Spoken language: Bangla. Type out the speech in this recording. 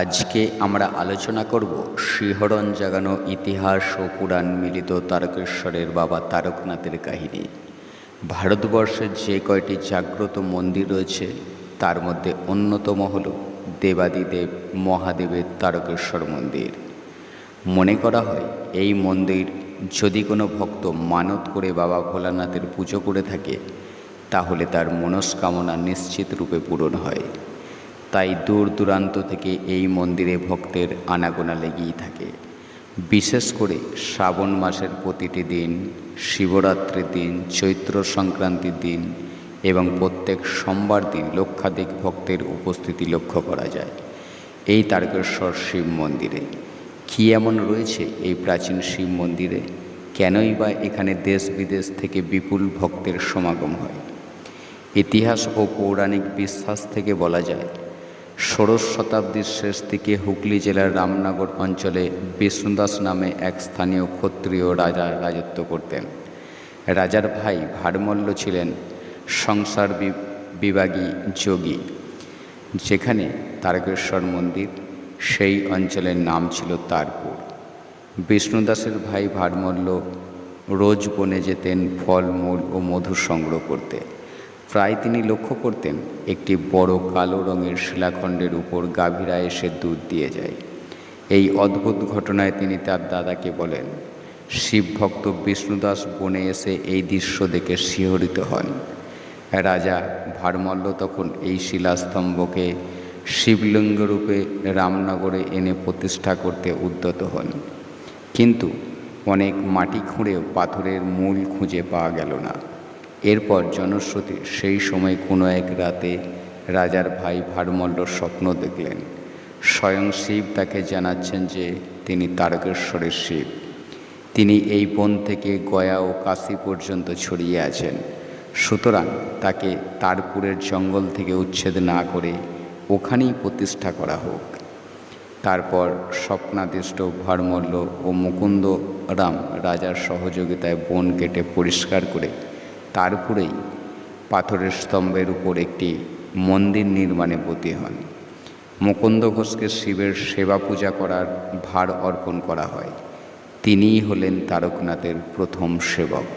আজকে আমরা আলোচনা করব শিহরণ জাগানো ইতিহাস ও পুরাণ মিলিত তারকেশ্বরের বাবা তারকনাথের কাহিনী। ভারতবর্ষের যে কয়টি জাগ্রত মন্দির রয়েছে, তার মধ্যে অন্যতম হল দেবাদিদেব মহাদেবের তারকেশ্বর মন্দির। মনে করা হয়, এই মন্দির যদি কোনো ভক্ত মানত করে বাবা ভোলানাথের পুজো করে থাকে, তাহলে তার মনস্কামনা নিশ্চিত রূপে পূরণ হয়। তাই দূর দূরান্ত থেকে এই মন্দিরে ভক্তের আনাগোনা লেগেই থাকে। বিশেষ করে শ্রাবণ মাসের প্রতিটি দিন, শিবরাত্রির দিন, চৈত্র সংক্রান্তির দিন এবং প্রত্যেক সোমবার দিন লক্ষাধিক ভক্তের উপস্থিতি লক্ষ্য করা যায়। এই তারকেশ্বর শিব মন্দিরে। কী এমন রয়েছে এই প্রাচীন শিব মন্দিরে? কেনই বা এখানে দেশ বিদেশ থেকে বিপুল ভক্তের সমাগম হয়? ইতিহাস ও পৌরাণিক বিশ্বাস থেকে বলা যায় ষোড়শ শতাব্দীর শেষ দিকে হুগলি জেলার রামনগর অঞ্চলে বিষ্ণুদাস নামে এক স্থানীয় ক্ষত্রিয় রাজা রাজত্ব করতেন। রাজার ভাই ভারমল্ল ছিলেন সংসার বিভাগী যোগী। যেখানে তারকেশ্বর মন্দির, সেই অঞ্চলের নাম ছিল তারপুর। বিষ্ণুদাসের ভাই ভারমল্ল রোজ বনে যেতেন ফলমূল ও মধু সংগ্রহ করতে। প্রায় তিনি লক্ষ্য করতেন একটি বড় কালো রঙের শিলাখণ্ডের উপর গাভীরা এসে দুধ দিয়ে যায়। এই অদ্ভুত ঘটনায় তিনি তার দাদাকে বলেন, শিবভক্ত বিষ্ণুদাস বনে এসে এই দৃশ্য দেখে শিহরিত হন। রাজা ভারমল্ল তখন এই শিলাস্তম্ভকে শিবলিঙ্গরূপে রামনগরে এনে প্রতিষ্ঠা করতে উদ্যত হন। কিন্তু অনেক মাটি খুঁড়েও পাথরের মূল খুঁজে পাওয়া গেল না। এরপর জনশ্রুতি, সেই সময় কোনো এক রাতে রাজার ভাই ভারমল্ল স্বপ্ন দেখলেন। স্বয়ং শিব তাকে জানাচ্ছেন যে তিনি তারকেশ্বরের শিব। তিনি এই বন থেকে গয়া ও কাশী পর্যন্ত ছড়িয়ে আছেন। সুতরাং তাকে তারপুরের জঙ্গল থেকে উচ্ছেদ না করে ওখানেই প্রতিষ্ঠা করা হোক। তারপর স্বপ্নাদিষ্ট ভারমল্ল ও মুকুন্দ রাম রাজার সহযোগিতায় বন কেটে পরিষ্কার করে তারপরেই পাথরের স্তম্ভের উপর একটি মন্দির নির্মাণে ব্রতী হন। মুকুন্দ ঘোষকে শিবের সেবা পূজা করার ভার অর্পণ করা হয়। তিনিই হলেন তারকনাথের প্রথম সেবক।